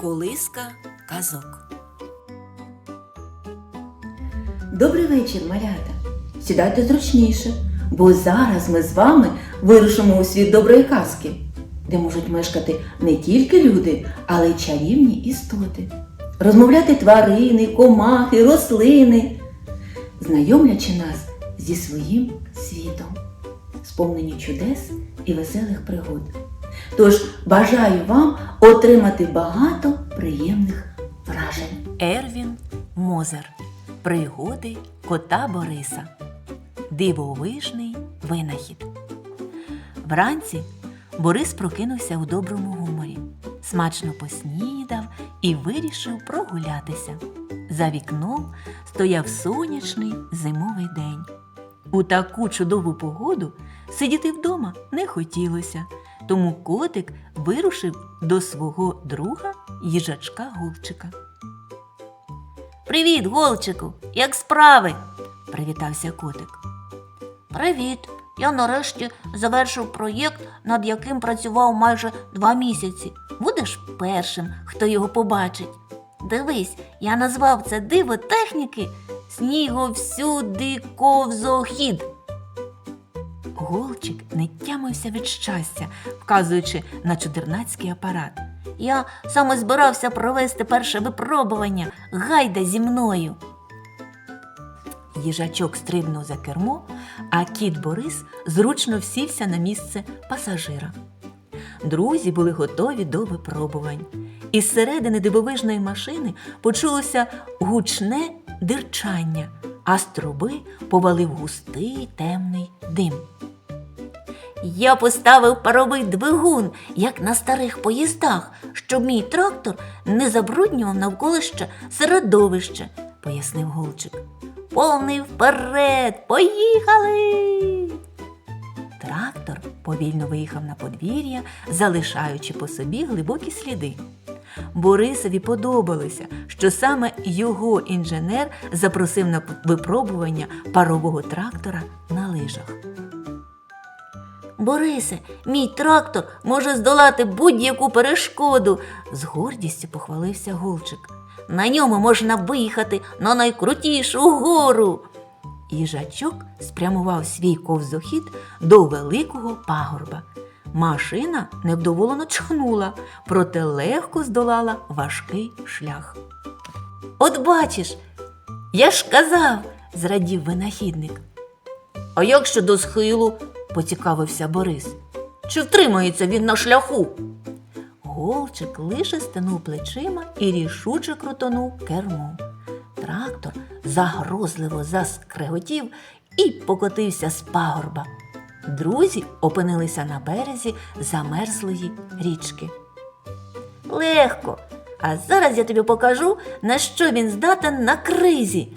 Колиска казок. Добрий вечір, малята. Сідайте зручніше, бо зараз ми з вами вирушимо у світ доброї казки, де можуть мешкати не тільки люди, але й чарівні істоти. Розмовляти тварини, комахи, рослини, знайомлячи нас зі своїм світом, сповнені чудес і веселих пригод. Тож бажаю вам отримати багато приємних вражень. Ервін Мозер. Пригоди кота Бориса. Дивовижний винахід. Вранці Борис прокинувся у доброму гуморі, смачно поснідав і вирішив прогулятися. За вікном стояв сонячний зимовий день. У таку чудову погоду сидіти вдома не хотілося, тому котик вирушив до свого друга їжачка Гулчика. Привіт, Голчику! Як справи? привітався котик. Привіт! Я нарешті завершив проєкт, над яким працював майже два місяці. Будеш першим, хто його побачить. Дивись, я назвав це диво техніки сніговсюди ковзохід. Голчик не тямився від щастя, вказуючи на чудернацький апарат. Я саме збирався провести перше випробування. Гайда зі мною. Їжачок стрибнув за кермо, а кіт Борис зручно всівся на місце пасажира. Друзі були готові до випробувань. Із середини дивовижної машини почулося гучне дирчання, а з труби повалив густий темний дим. Я поставив паровий двигун, як на старих поїздах, щоб мій трактор не забруднював навколище середовище, пояснив Голчик. Повний вперед, поїхали. Трактор повільно виїхав на подвір'я, залишаючи по собі глибокі сліди. Борисові подобалося, що саме його інженер запросив на випробування парового трактора на лижах. Борисе, мій трактор може здолати будь-яку перешкоду, з гордістю похвалився Гулчик. На ньому можна виїхати на найкрутішу гору. Їжачок спрямував свій ковзохід до великого пагорба. Машина невдоволено чхнула, проте легко здолала важкий шлях. От бачиш, я ж казав, зрадів винахідник. А як щодо схилу? Поцікавився Борис. Чи втримається він на шляху? Голчик лише стенув плечима і рішуче крутонув кермо. Трактор загрозливо заскреготів і покотився з пагорба. Друзі опинилися на березі замерзлої річки. Легко, а зараз я тобі покажу, на що він здатен на кризі,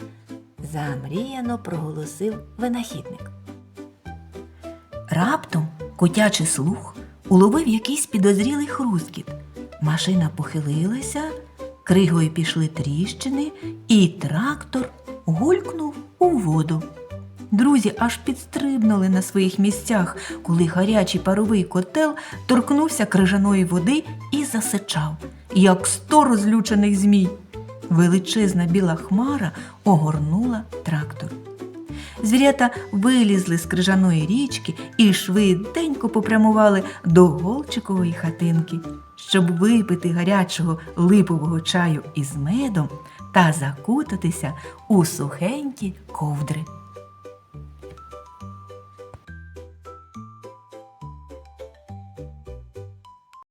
замріяно проголосив винахідник. Раптом котячий слух уловив якийсь підозрілий хрускіт. Машина похилилася, кригою пішли тріщини, і трактор гулькнув у воду. Друзі аж підстрибнули на своїх місцях, коли гарячий паровий котел торкнувся крижаної води і засичав, як сто розлючених змій. Величезна біла хмара огорнула трактор. Звірята вилізли з крижаної річки і швиденько попрямували до Голчикової хатинки, щоб випити гарячого липового чаю із медом та закутатися у сухенькі ковдри.